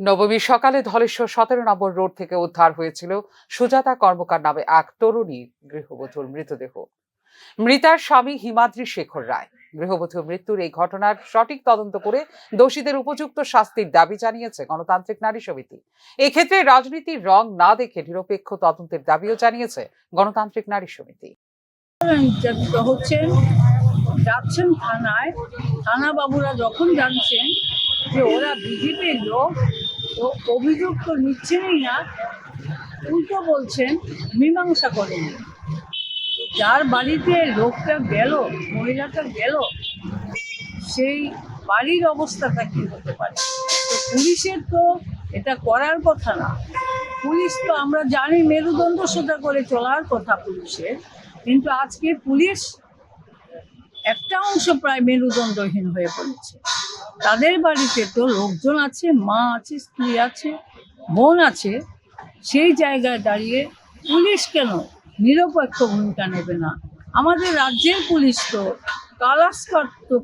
নবমী সকালে ধলেশ্বর সতেরো নম্বর রোড থেকে উদ্ধার হয়েছিল সুজাতা কর্মকার নামে এক তরুণীর গৃহবধূর মৃতদেহ। মৃতার স্বামী হিমাদ্রি শেখর রায়। গৃহবধূ মৃত্যুর এই ঘটনার সঠিক তদন্ত করে দোষীদের উপযুক্ত শাস্তির দাবি জানিয়েছে গণতান্ত্রিক নারী সমিতি। এক্ষেত্রে রাজনীতির রং না দেখে নিরপেক্ষ তদন্তের দাবিও জানিয়েছে গণতান্ত্রিক নারী সমিতি। থানায়। থানা বাবুরা যখন জানছেন যে ওরা বিজেপির লোক ও অভিযোগ তো নিচ্ছেনই না, উল্টো বলছেন মীমাংসা করেন। যার বাড়িতে লোকটা গেল, মহিলাটা গেল, সেই বাড়ির অবস্থাটা কি হতে পারে? তো পুলিশের তো এটা করার কথা না। পুলিশ তো আমরা জানি মেরুদণ্ড সোজা করে চলার কথা পুলিশের, কিন্তু আজকে পুলিশ একটা অংশ প্রায় মেরুদণ্ডহীন হয়ে পড়েছে। তাদের বাড়িতে তো লোকজন আছে, মা আছে, স্ত্রী আছে, বোন আছে। সেই জায়গায় দাঁড়িয়ে পুলিশ কেন নিরপেক্ষ ভূমিকা নেবে না? আমাদের রাজ্যের পুলিশ তো কালাস্কার তো